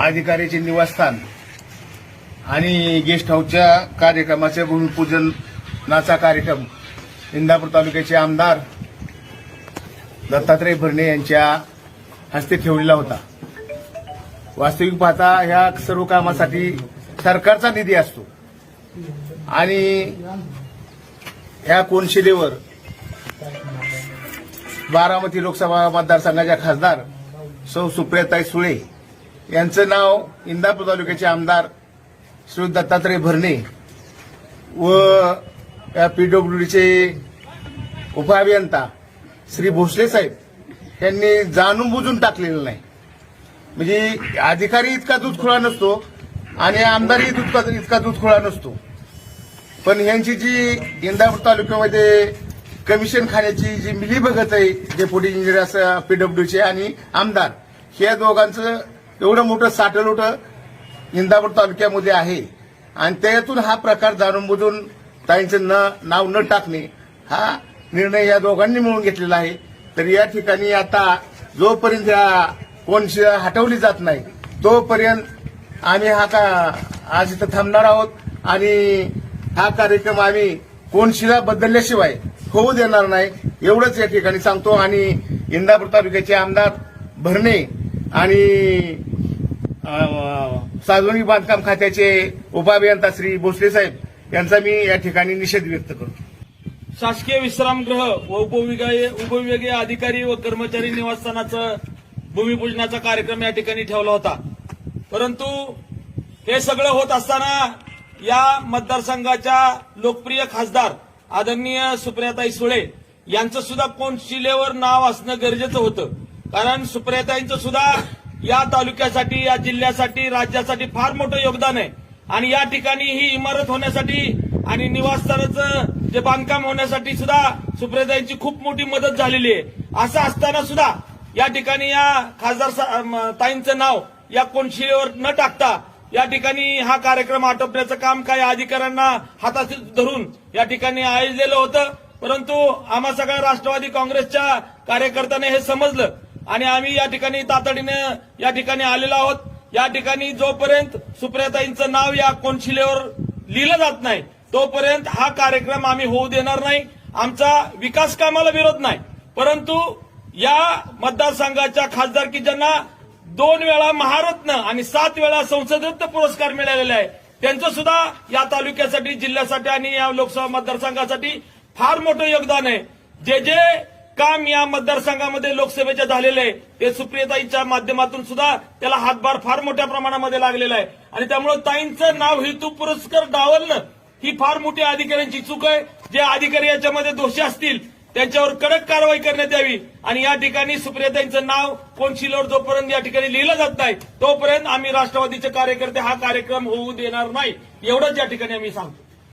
अधिकाऱ्याचे निवासस्थान आणि गेस्ट हाऊसच्या कार्यक्रमाचे भूमिपूजनाचा कार्यक्रम. इंदापूर तालुक्याचे आमदार दत्तात्रय भरणे यांच्या हस्ते ठेवलेला होता. वास्तविक पाहता ह्या सर्व कामासाठी सरकारचा निधी असतो. आणि ह्या कोनशिलेवर बारामती लोकसभा मतदारसंघाच्या खासदार सौ सुप्रियाताई सुळे यांचं नाव इंदापूर तालुक्याचे आमदार श्री दत्तात्रय भरणे व या पीडब्ल्यूडीचे उपअभियंता श्री भोसले साहेब यांनी जाणून बुजून टाकलेलं नाही. म्हणजे अधिकारी इतका दूध खुळा नसतो आणि आमदारही इतका इतका दूधखोळा नसतो. पण यांची जी इंदापूर तालुक्यामध्ये कमिशन खाण्याची जी मिलीभगत आहे डेप्युटी इंजिनियर असं पीडब्ल्यूचे आणि आमदार या दोघांचं एवढं मोठं साठलोट इंदापूर तालुक्यामध्ये आहे. आणि त्यातून हा प्रकार जाणून बुजून ताईंचं न नाव न टाकणे हा निर्णय या दोघांनी मिळून घेतलेला आहे. तर या ठिकाणी आता जोपर्यंत या कोणशी हटवली जात नाही तोपर्यंत आम्ही हा का आज इथं थांबणार आहोत. आणि हा कार्यक्रम आम्ही कोणशिला बदलल्याशिवाय होऊ देणार नाही एवढंच या ठिकाणी सांगतो. आणि इंदापूर तालुक्याचे आमदार भरणे आणि सार्वजनिक बांधकाम खात्याचे उपाभियंता श्री भोसले साहेब यांचा मी या ठिकाणी निषेध व्यक्त करतो. शासकीय विश्रामगृह व उपविभागीय उपविभागीय अधिकारी व कर्मचारी निवासस्थानाचं भूमिपूजनाचा कार्यक्रम या ठिकाणी ठेवला होता. परंतु हे सगळं होत असताना या मतदारसंघाच्या लोकप्रिय खासदार आदरणीय सुप्रियाताई सुळे यांचं सुद्धा कोण शिलेवर नाव असणं गरजेचं होतं. कारण सुप्रियताईंचं सुद्धा या तालुक्यासाठी या जिल्ह्यासाठी राज्यासाठी फार मोठं योगदान आहे. आणि या ठिकाणी ही इमारत होण्यासाठी आणि निवासस्थानाचं जे बांधकाम होण्यासाठी सुद्धा सुप्रियताईंची खूप मोठी मदत झालेली आहे. असं असताना सुद्धा या ठिकाणी या खासदार ताईंचं नाव या कोणशिलेवर न टाकता या ठिकाणी हा कार्यक्रम आटोपण्याचं काम काही अधिकाऱ्यांना हातात धरून या ठिकाणी आयोजलेलं होतं. परंतु आम्हा सगळ्या राष्ट्रवादी काँग्रेसच्या कार्यकर्त्याने हे समजलं. आणि आम्ही या ठिकाणी तातडीनं या ठिकाणी आलेलो आहोत. या ठिकाणी जोपर्यंत सुप्रियाताईंचं नाव या कोनशिलेवर लिहिलं जात नाही तोपर्यंत हा कार्यक्रम आम्ही होऊ देणार नाही. आमचा विकास कामाला विरोध नाही. परंतु या मतदारसंघाच्या खासदारकी ज्यांना दोन वेळा महारत्न आणि सात वेळा संसदरत्न पुरस्कार मिळालेला आहे. त्यांचं सुद्धा या तालुक्यासाठी जिल्ह्यासाठी आणि या लोकसभा मतदारसंघासाठी फार मोठं योगदान आहे. जे जे काम या मतदारसंघामध्ये लोकसभेच्या झालेलं आहे. ते सुप्रियताईच्या माध्यमातून सुद्धा त्याला हातभार फार मोठ्या प्रमाणामध्ये लागलेला आहे. आणि त्यामुळे ताईंचं नाव हेतू पुरस्कार डावलणं ही फार मोठी अधिकाऱ्यांची चूक आहे. जे अधिकारी याच्यामध्ये दोषी असतील त्यांच्यावर कडक कारवाई करण्यात यावी. आणि या ठिकाणी सुप्रियताईंचं नाव कोणशिलोर जोपर्यंत या ठिकाणी लिहिलं जात नाही तोपर्यंत आम्ही राष्ट्रवादीचे कार्यकर्ते हा कार्यक्रम होऊ देणार नाही. एवढंच या ठिकाणी आम्ही सांगतो.